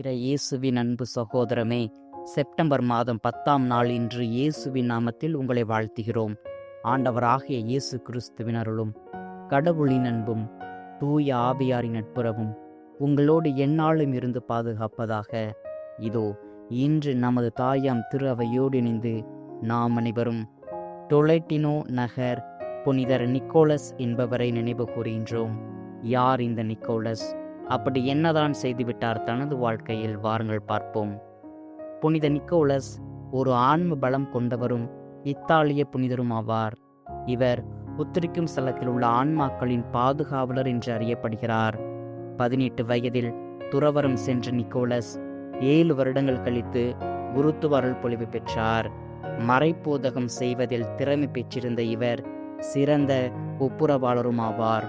இறை இயேசுவின் அன்பு சகோதரமே செப்டம்பர் மாதம் பத்தாம் நாள் இன்று இயேசுவின் நாமத்தில் உங்களை வாழ்த்துகிறோம். ஆண்டவராகிய இயேசு கிறிஸ்துவின் அருளும் கடவுளின் அன்பும் தூய ஆவியாரின் நட்புறவும் உங்களோடு எந்நாளும் இருந்து பாதுகாப்பதாக. இதோ இன்று நமது தாயாம் திரு அவையோடு இணைந்து நாம் அனைவரும் டொலைட்டினோ நகர் புனிதர் நிக்கோலஸ் என்பவரை நினைவு கூறுகின்றோம். யார் இந்த நிக்கோலஸ்? அப்படி என்னதான் செய்துவிட்டார் தனது வாழ்க்கையில்? வாருங்கள் பார்ப்போம். புனித நிக்கோலஸ் ஒரு ஆன்ம பலம் கொண்டவரும் இத்தாலிய புனிதரும் ஆவார். இவர் உத்திரிக்கும் ஸ்தலத்தில் உள்ள ஆன்மாக்களின் பாதுகாவலர் என்று அறியப்படுகிறார். பதினெட்டு வயதில் துறவரம் சென்ற நிக்கோலஸ் ஏழு வருடங்கள் கழித்து குருத்துவாரல் பொழிவு பெற்றார். மறைப்போதகம் செய்வதில் திறமை பெற்றிருந்த இவர் சிறந்த ஒப்புரவாளரும் ஆவார்.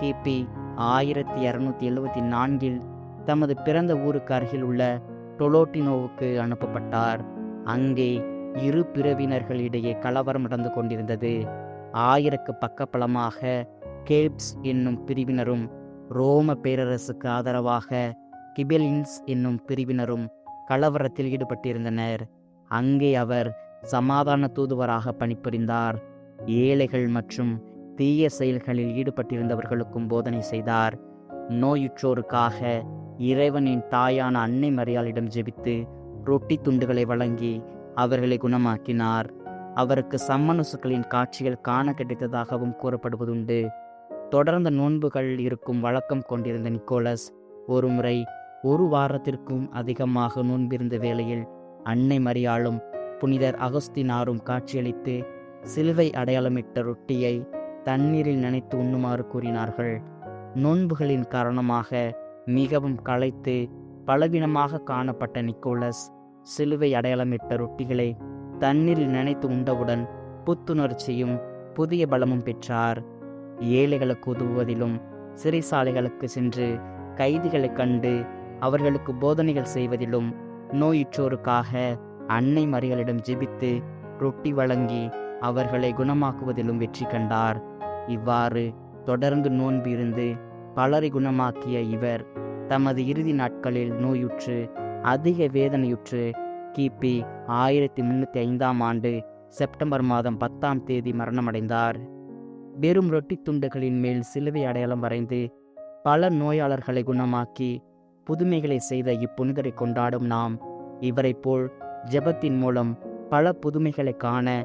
கிபி ஆயிரத்தி இரநூத்தி எழுபத்தி நான்கில் தமது பிறந்த ஊருக்கு அருகில் உள்ள டொலோட்டினோவுக்கு அனுப்பப்பட்டார். அங்கே இரு பிறவினர்களிடையே கலவரம் நடந்து கொண்டிருந்தது. ஆயிரக்கு பக்கப்பலமாக கேப்ஸ் என்னும் பிரிவினரும் ரோம பேரரசுக்கு ஆதரவாக கிபெலின்ஸ் என்னும் பிரிவினரும் கலவரத்தில் ஈடுபட்டிருந்தனர். அங்கே அவர் சமாதான தூதுவராக பணிபுரிந்தார். ஏழைகள் மற்றும் தீய செயல்களில் ஈடுபட்டிருந்தவர்களுக்கும் போதனை செய்தார். நோயுற்றோருக்காக இறைவனின் தாயான அன்னை மரியாளிடம் ஜெபித்து ரொட்டி துண்டுகளை வழங்கி அவர்களை குணமாக்கினார். அவருக்கு சம்மனுசுக்களின் காட்சிகள் காண கிடைத்ததாகவும் கூறப்படுவதுண்டு. தொடர்ந்த நோன்புகள் இருக்கும் வழக்கம் கொண்டிருந்த நிக்கோலஸ் ஒருமுறை ஒரு வாரத்திற்கும் அதிகமாக நோன்பிருந்த வேளையில் அன்னை மரியாளும் புனிதர் அகஸ்தினாரும் காட்சியளித்து சிலுவை அடையாளமிட்ட ரொட்டியை தண்ணீரில் நினைத்து உண்ணுமாறு கூறினார்கள். நோன்புகளின் காரணமாக மிகவும் களைத்து பலவீனமாக காணப்பட்ட நிக்கோலஸ் சிலுவை அடையாளமிட்ட ரொட்டிகளை தண்ணீரில் நினைத்து உண்டவுடன் புத்துணர்ச்சியும் புதிய பலமும் பெற்றார். ஏழைகளுக்கு உதவுவதிலும் சிறைசாலைகளுக்கு சென்று கைதிகளை கண்டு அவர்களுக்கு போதனைகள் செய்வதிலும் நோயுற்றோருக்காக அன்னை மறிகளிடம் ஜெபித்து ரொட்டி வழங்கி அவர்களை குணமாக்குவதிலும் வெற்றி கண்டார். இவ்வாறு தொடர்ந்து நோன்பிருந்து பலரை குணமாக்கிய இவர் தமது இறுதி நாட்களில் நோயுற்று அதிக வேதனையுற்று கிபி ஆயிரத்தி முன்னூற்றி ஐந்தாம் ஆண்டு செப்டம்பர் மாதம் பத்தாம் தேதி மரணமடைந்தார். வெறும் ரொட்டி துண்டுகளின் மேல் சிலுவை அடையாளம் வரைந்து பல நோயாளர்களை குணமாக்கி புதுமைகளை செய்த இப்புனிதரை கொண்டாடும் நாம். இவரைப் போல் ஜெபத்தின் மூலம் பல புதுமைகளை காண